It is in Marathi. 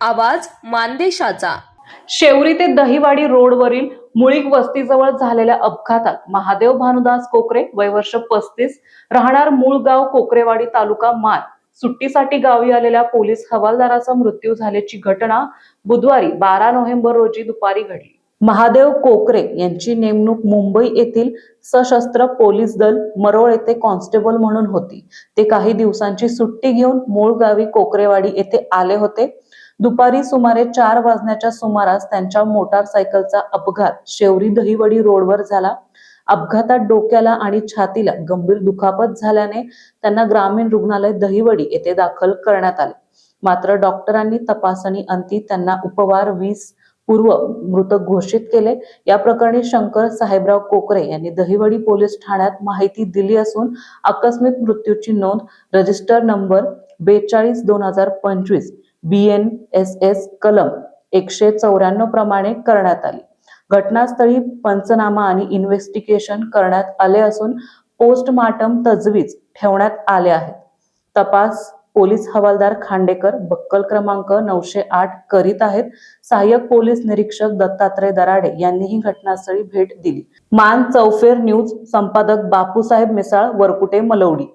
आवाज मानदेशाचा. शेवरी ते दहिवाडी रोडवरील मुळीक वस्तीजवळ झालेल्या अपघातात महादेव भानुदास कोकरे वय वर्ष पस्तीस राहणार मूळ गाव कोकरेवाडी तालुका माल. सुट्टीसाठी गावी आलेल्या पोलीस हवालदाराचा मृत्यू झाल्याची घटना बुधवारी बारा नोव्हेंबर रोजी दुपारी घडली. महादेव कोकरे यांची नेमणूक मुंबई येथील सशस्त्र पोलीस दल मरोळ येथे कॉन्स्टेबल म्हणून होती. ते काही दिवसांची सुट्टी घेऊन मूळ गावी कोकरेवाडी येथे आले होते. दुपारी सुमारे चार वाजण्याच्या सुमारास त्यांच्या मोटारसायकलचा अपघात शेवरी दहिवडी रोडवर झाला. अपघातात डोक्याला आणि छातीला गंभीर दुखापत झाल्याने त्यांना ग्रामीण रुग्णालय दहिवडी येथे दाखल करण्यात आले. मात्र डॉक्टरांनी तपासणी अंती त्यांना उपवार वीस पूर्व मृत घोषित केले. या प्रकरणी शंकर साहेबराव कोकरे यांनी दहिवडी पोलीस ठाण्यात माहिती दिली असून आकस्मिक मृत्यूची नोंद रजिस्टर नंबर बेचाळीस दोन हजार पंचवीस बी एन एस एस कलम एकशे चौऱ्याण्णव प्रमाणे करण्यात आली. घटनास्थळी पंचनामा आणि इन्व्हेस्टिगेशन करण्यात आले असून पोस्टमार्टम तजवीज ठेवण्यात आले आहेत. तपास पोलीस हवालदार खांडेकर बक्कल क्रमांक नऊशे आठ करीत आहेत. सहाय्यक पोलीस निरीक्षक दत्तात्रय दराडे यांनीही घटनास्थळी भेट दिली. मान चौफेर न्यूज संपादक बापूसाहेब मिसाळ वरकुटे मलवडी.